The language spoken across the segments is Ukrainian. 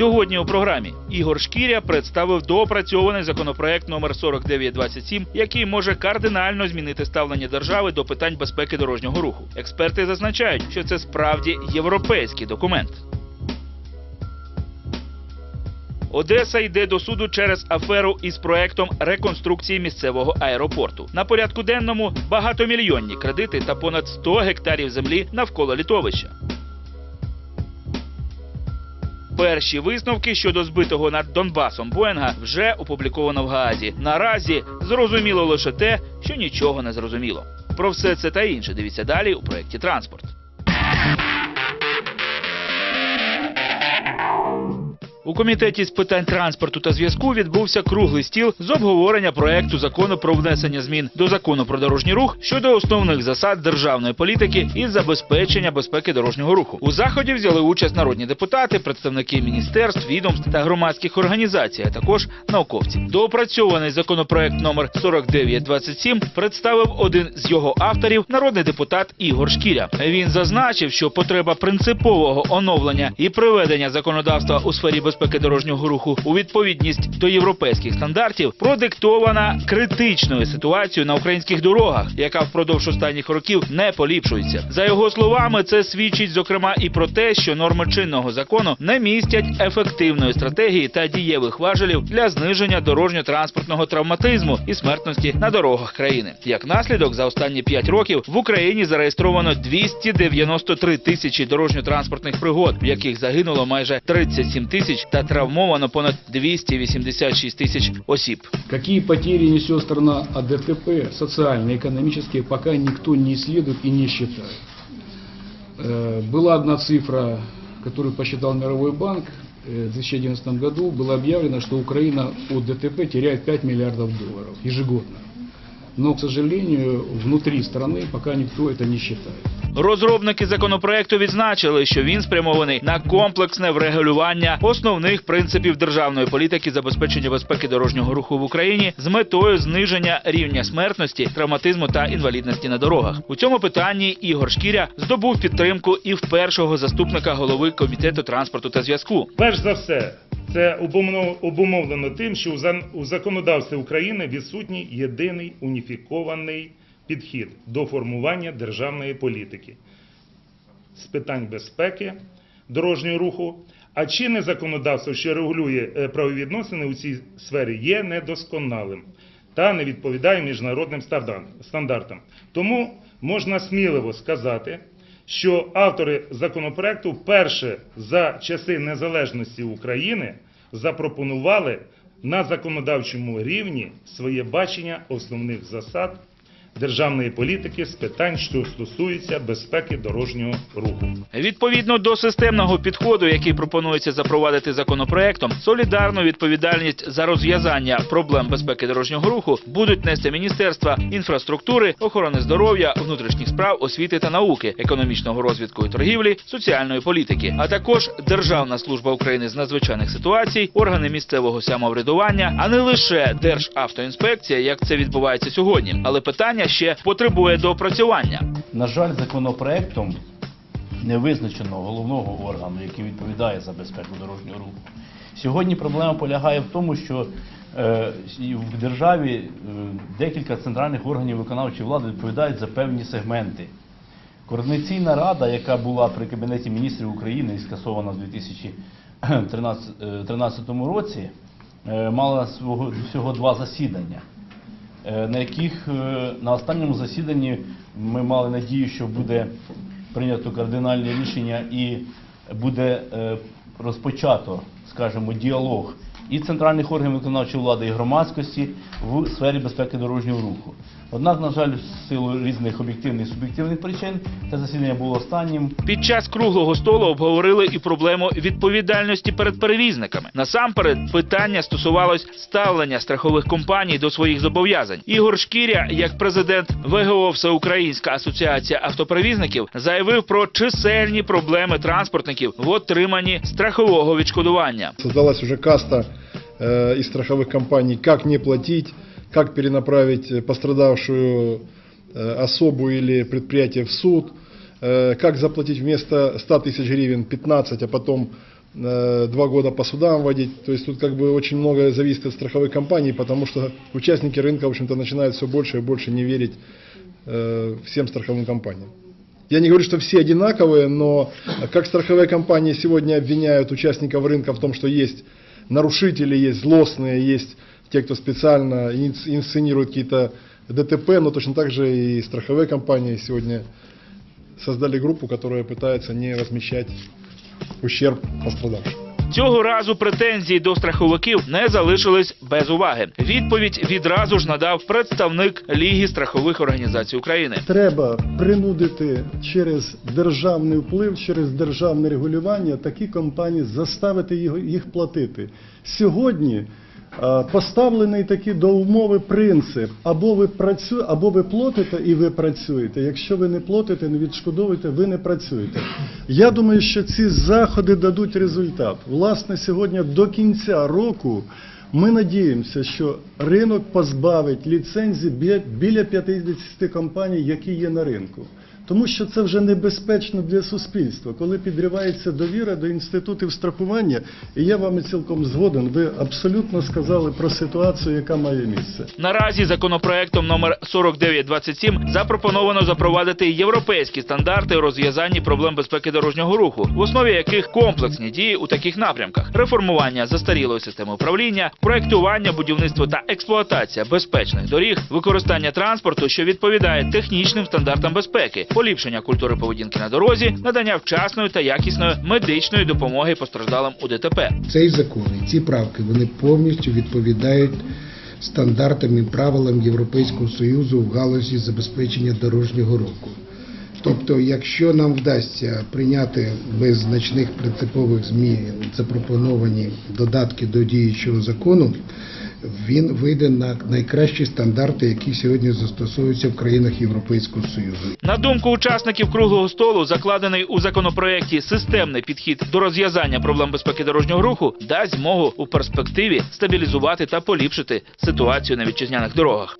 Сьогодні у програмі Ігор Шкіря представив доопрацьований законопроект номер 4927, який може кардинально змінити ставлення держави до питань безпеки дорожнього руху. Експерти зазначають, що це справді європейський документ. Одеса йде до суду через аферу із проектом реконструкції місцевого аеропорту. На порядку денному багатомільйонні кредити та понад 100 гектарів землі навколо літовища. Перші висновки щодо збитого над Донбасом Боїнга вже опубліковано в Гаазі. Наразі зрозуміло лише те, що нічого не зрозуміло. Про все це та інше дивіться далі у проєкті Транспорт. У комітеті з питань транспорту та зв'язку відбувся круглий стіл з обговорення проекту закону про внесення змін до закону про дорожній рух щодо основних засад державної політики із забезпечення безпеки дорожнього руху. У заході взяли участь народні депутати, представники міністерств, відомств та громадських організацій, а також науковці. Доопрацьований законопроект номер 4927 представив один з його авторів, народний депутат Ігор Шкіря. Він зазначив, що потреба принципового оновлення і приведення законодавства у сфері безпеки дорожнього руху у відповідність до європейських стандартів продиктована критичною ситуацією на українських дорогах, яка впродовж останніх років не поліпшується. За його словами, це свідчить зокрема і про те, що норми чинного закону не містять ефективної стратегії та дієвих важелів для зниження дорожньо-транспортного травматизму і смертності на дорогах країни. Як наслідок, за останні 5 років в Україні зареєстровано 293 тисячі дорожньо-транспортних пригод, в яких загинуло майже 37 тисяч та травмовано понад 286 тисяч осіб. Какие потери несет страна от ДТП, социальные, экономические, пока никто не исследует и не считает. Э, Была одна цифра, которую посчитал Мировой банк. Э, В 2011 году было объявлено, что Украина от ДТП теряет 5 миллиардов долларов ежегодно. Но, к сожалению, внутри страны пока никто это не считает. Розробники законопроекту відзначили, що він спрямований на комплексне врегулювання основних принципів державної політики забезпечення безпеки дорожнього руху в Україні з метою зниження рівня смертності, травматизму та інвалідності на дорогах. У цьому питанні Ігор Шкіря здобув підтримку і в першого заступника голови комітету транспорту та зв'язку. Перш за все, це обумовлено тим, що у законодавстві України відсутній єдиний уніфікований підхід до формування державної політики з питань безпеки дорожнього руху. А чинне законодавство, що регулює е, правовідносини у цій сфері, є недосконалим та не відповідає міжнародним стандартам. Тому можна сміливо сказати, що автори законопроекту вперше за часи незалежності України запропонували на законодавчому рівні своє бачення основних засад державної політики з питань, що стосуються безпеки дорожнього руху. Відповідно до системного підходу, який пропонується запровадити законопроектом, солідарну відповідальність за розв'язання проблем безпеки дорожнього руху будуть нести міністерства інфраструктури, охорони здоров'я, внутрішніх справ, освіти та науки, економічного розвитку і торгівлі, соціальної політики, а також Державна служба України з надзвичайних ситуацій, органи місцевого самоврядування, а не лише Державтоінспекція, як це відбувається сьогодні. Але питання ще потребує доопрацювання. На жаль, законопроектом не визначено головного органу, який відповідає за безпеку дорожнього руху. Сьогодні проблема полягає в тому, що е, в державі е, декілька центральних органів виконавчої влади відповідають за певні сегменти. Координаційна рада, яка була при Кабінеті міністрів України і скасована в 2013 році, е, мала свого, всього два засідання на яких е, на останньому засіданні ми мали надію, що буде прийнято кардинальне рішення і буде е, розпочато, скажімо, діалог і центральних органів виконавчої влади, і громадськості в сфері безпеки дорожнього руху. Однак, на жаль, в силу різних об'єктивних і суб'єктивних причин це засідання було останнім. Під час круглого столу обговорили і проблему відповідальності перед перевізниками. Насамперед, питання стосувалось ставлення страхових компаній до своїх зобов'язань. Ігор Шкіря, як президент ВГО Всеукраїнська асоціація автоперевізників, заявив про чисельні проблеми транспортників в отриманні страхового відшкодування. Создалась уже каста э, из страховых компаний, как не платить, как перенаправить э, пострадавшую э, особу или предприятие в суд, э, как заплатить вместо 100 тысяч гривен 15, а потом два года по судам водить. То есть тут как бы очень многое зависит от страховой компании, потому что участники рынка, в общем-то, начинают все больше и больше не верить всем страховым компаниям. Я не говорю, что все одинаковые, но как страховые компании сегодня обвиняют участников рынка в том, что есть нарушители, есть злостные, есть те, кто специально инс- инсценирует какие-то ДТП, но точно так же и страховые компании сегодня создали группу, которая пытается не возмещать ущерб пострадавшим. Цього разу претензії до страховиків не залишились без уваги. Відповідь відразу ж надав представник Ліги страхових організацій України. Треба принудити через державний вплив, через державне регулювання такі компанії заставити його- їх платити. Сьогодні поставлений такий до умови принцип: або ви працюєте, або ви платите і ви працюєте. Якщо ви не платите, не відшкодовуєте, ви не працюєте. Я думаю, що ці заходи дадуть результат. Власне, сьогодні до кінця року. Ми надіємося, що ринок позбавить ліцензій бі- біля 50 компаній, які є на ринку. Тому що це вже небезпечно для суспільства, коли підривається довіра до інститутів страхування. І я вами цілком згоден. Ви абсолютно сказали про ситуацію, яка має місце. Наразі законопроектом номер 4927 запропоновано запровадити європейські стандарти у розв'язанні проблем безпеки дорожнього руху, в основі яких комплексні дії у таких напрямках: реформування застарілої системи управління, проектування, будівництво та експлуатація безпечних доріг, використання транспорту, що відповідає технічним стандартам безпеки, поліпшення культури поведінки на дорозі, надання вчасної та якісної медичної допомоги постраждалим у ДТП. Цей закон і ці правки вони повністю відповідають стандартам і правилам Європейського Союзу в галузі забезпечення дорожнього руху. Тобто, якщо нам вдасться прийняти без значних принципових змін запропоновані додатки до діючого закону, він вийде на найкращі стандарти, які сьогодні застосовуються в країнах Європейського Союзу. На думку учасників круглого столу, закладений у законопроекті системний підхід до розв'язання проблем безпеки дорожнього руху дасть змогу у перспективі стабілізувати та поліпшити ситуацію на вітчизняних дорогах.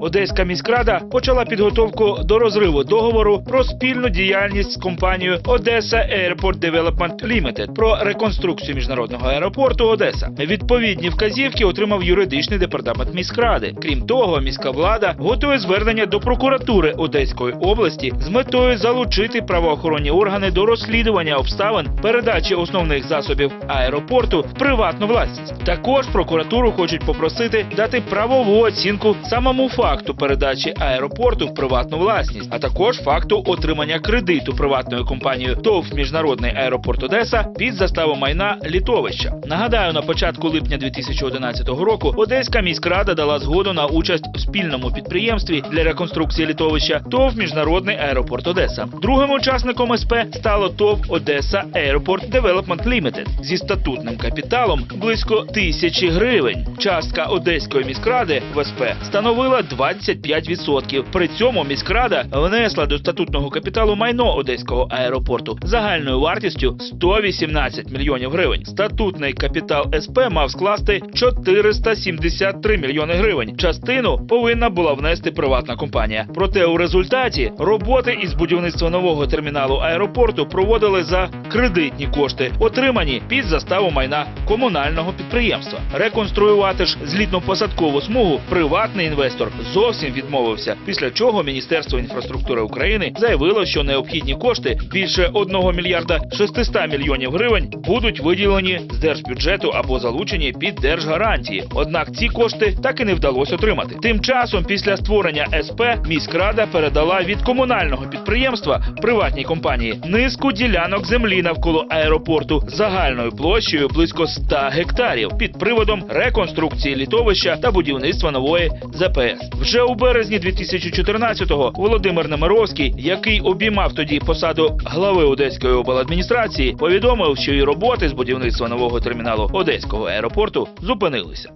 Одеська міськрада почала підготовку до розриву договору про спільну діяльність з компанією Odessa Airport Development Limited про реконструкцію міжнародного аеропорту Одеса. Відповідні вказівки отримав юридичний департамент міськради. Крім того, міська влада готує звернення до прокуратури Одеської області з метою залучити правоохоронні органи до розслідування обставин передачі основних засобів аеропорту в приватну власність. Також прокуратуру хочуть попросити дати правову оцінку самому факту передачі аеропорту в приватну власність, а також факту отримання кредиту приватною компанією ТОВ Міжнародний аеропорт Одеса під заставу майна літовища. Нагадаю, на початку липня 2011 року Одеська міськрада дала згоду на участь в спільному підприємстві для реконструкції літовища ТОВ Міжнародний аеропорт Одеса. Другим учасником СП стало ТОВ Одеса Airport Development Limited зі статутним капіталом близько тисячі гривень. Частка Одеської міськради в СП становила 25%. При цьому міськрада внесла до статутного капіталу майно Одеського аеропорту загальною вартістю 118 мільйонів гривень. Статутний капітал СП мав скласти 473 мільйони гривень. Частину повинна була внести приватна компанія. Проте у результаті роботи із будівництва нового терміналу аеропорту проводили за кредитні кошти, отримані під заставу майна комунального підприємства. Реконструювати ж злітно-посадкову смугу приватний інвестор зовсім відмовився. Після чого Міністерство інфраструктури України заявило, що необхідні кошти більше 1 мільярда 600 мільйонів гривень будуть виділені з держбюджету або залучені під держгарантії. Однак ці кошти так і не вдалося отримати. Тим часом, після створення СП, міськрада передала від комунального підприємства приватній компанії низку ділянок землі навколо аеропорту загальною площею близько 100 гектарів під приводом реконструкції літовища та будівництва нової ЗПС. Вже у березні 2014-го Володимир Немировський, який обіймав тоді посаду глави Одеської обладміністрації, повідомив, що і роботи з будівництва нового терміналу Одеського аеропорту зупинилися.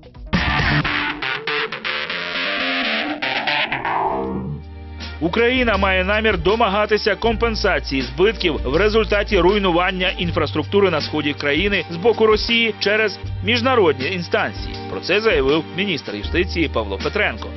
Україна має намір домагатися компенсації збитків в результаті руйнування інфраструктури на сході країни з боку Росії через міжнародні інстанції. Про це заявив міністр юстиції Павло Петренко.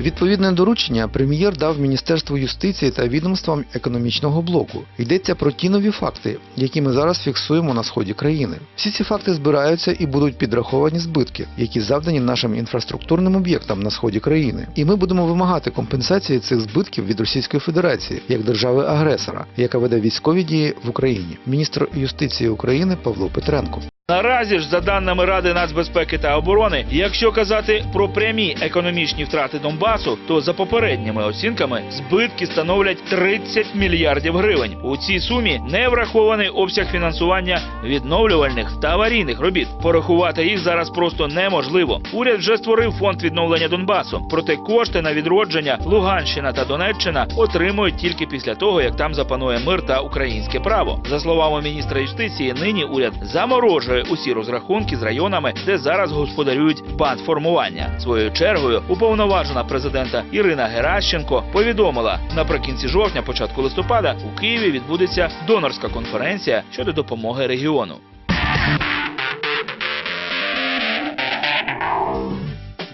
Відповідне доручення прем'єр дав Міністерству юстиції та відомствам економічного блоку. Йдеться про ті нові факти, які ми зараз фіксуємо на сході країни. Всі ці факти збираються і будуть підраховані збитки, які завдані нашим інфраструктурним об'єктам на сході країни. І ми будемо вимагати компенсації цих збитків від Російської Федерації як держави-агресора, яка веде військові дії в Україні. Міністр юстиції України Павло Петренко. Наразі ж, за даними Ради нацбезпеки та оборони, якщо казати про прямі економічні втрати Донбасу, то за попередніми оцінками збитки становлять 30 мільярдів гривень. У цій сумі не врахований обсяг фінансування відновлювальних та аварійних робіт. Порахувати їх зараз просто неможливо. Уряд вже створив фонд відновлення Донбасу. Проте кошти на відродження Луганщина та Донеччина отримують тільки після того, як там запанує мир та українське право. За словами міністра юстиції, нині уряд заморожує усі розрахунки з районами, де зараз господарюють бандформування. Своєю чергою уповноважена президента Ірина Геращенко повідомила наприкінці жовтня, початку листопада, у Києві відбудеться донорська конференція щодо допомоги регіону.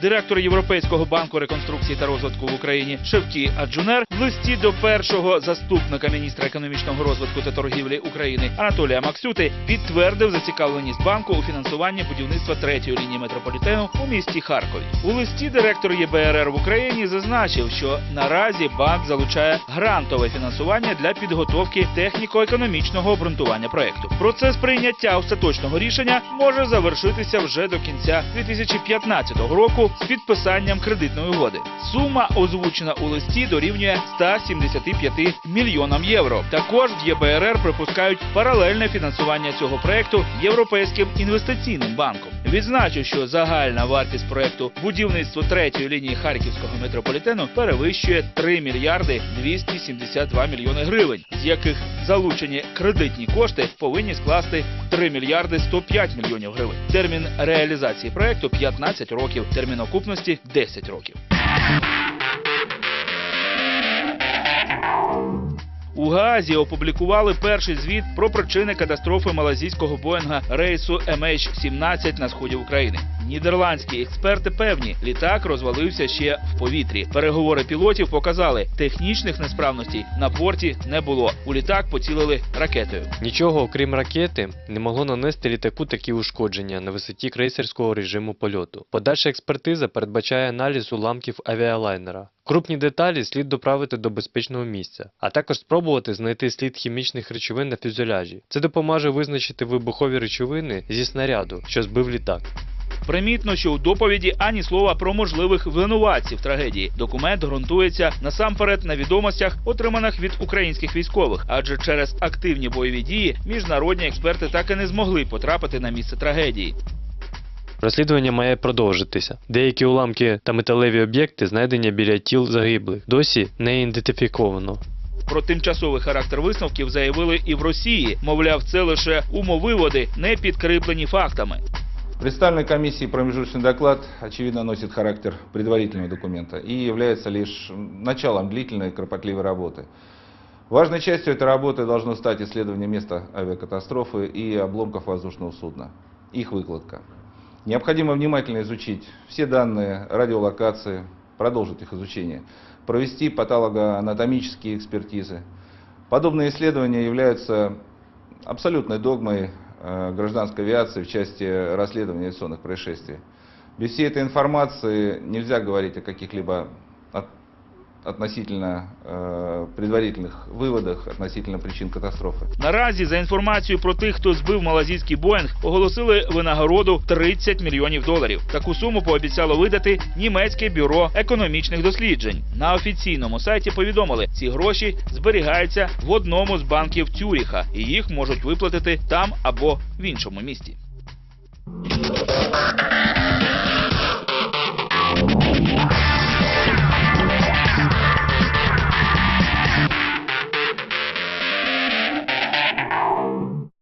Директор Європейського банку реконструкції та розвитку в Україні Шевкі Аджунер в листі до першого заступника міністра економічного розвитку та торгівлі України Анатолія Максюти підтвердив зацікавленість банку у фінансуванні будівництва третьої лінії метрополітену у місті Харкові. У листі директор ЄБРР в Україні зазначив, що наразі банк залучає грантове фінансування для підготовки техніко-економічного обґрунтування проекту. Процес прийняття остаточного рішення може завершитися вже до кінця 2015 року з підписанням кредитної угоди. Сума, озвучена у листі, дорівнює 175 мільйонам євро. Також в ЄБРР припускають паралельне фінансування цього проекту Європейським інвестиційним банком. Відзначу, що загальна вартість проекту будівництво третьої лінії харківського метрополітену перевищує 3 мільярди 272 мільйони гривень, з яких залучені кредитні кошти повинні скласти 3 мільярди 105 мільйонів гривень. Термін реалізації проекту 15 років, термін окупності 10 років. У Гаазі опублікували перший звіт про причини катастрофи малазійського боїнга рейсу MH17 на сході України. Нідерландські експерти певні, літак розвалився ще в повітрі. Переговори пілотів показали, технічних несправностей на борті не було. У літак поцілили ракетою. Нічого, окрім ракети, не могло нанести літаку такі ушкодження на висоті крейсерського режиму польоту. Подальша експертиза передбачає аналіз уламків авіалайнера. Крупні деталі слід доправити до безпечного місця, а також спробувати знайти слід хімічних речовин на фюзеляжі. Це допоможе визначити вибухові речовини зі снаряду, що збив літак. Примітно, що у доповіді ані слова про можливих винуватців трагедії. Документ ґрунтується насамперед на відомостях, отриманих від українських військових, адже через активні бойові дії міжнародні експерти так і не змогли потрапити на місце трагедії. Розслідування має продовжитися. Деякі уламки та металеві об'єкти знайдені біля тіл загиблих, досі не ідентифіковано. Про тимчасовий характер висновків заявили і в Росії. Мовляв, це лише умовиводи, не підкріплені фактами. Представленный комиссии промежуточный доклад, очевидно, носит характер предварительного документа и является лишь началом длительной и кропотливой работы. Важной частью этой работы должно стать исследование места авиакатастрофы и обломков воздушного судна, их выкладка. Необходимо внимательно изучить все данные радиолокации, продолжить их изучение, провести патологоанатомические экспертизы. Подобные исследования являются абсолютной догмой гражданской авиации в части расследования авиационных происшествий. Без всей этой информации нельзя говорить о каких-либо относительно э, предварительных выводах относительно причин катастрофы. Наразі, за інформацією про тих, хто збив малазійський Боїнг, оголосили винагороду 30 мільйонів доларів. Таку суму пообіцяло видати німецьке бюро економічних досліджень. На офіційному сайті повідомили, ці гроші зберігаються в одному з банків Цюріха, і їх можуть виплатити там або в іншому місті.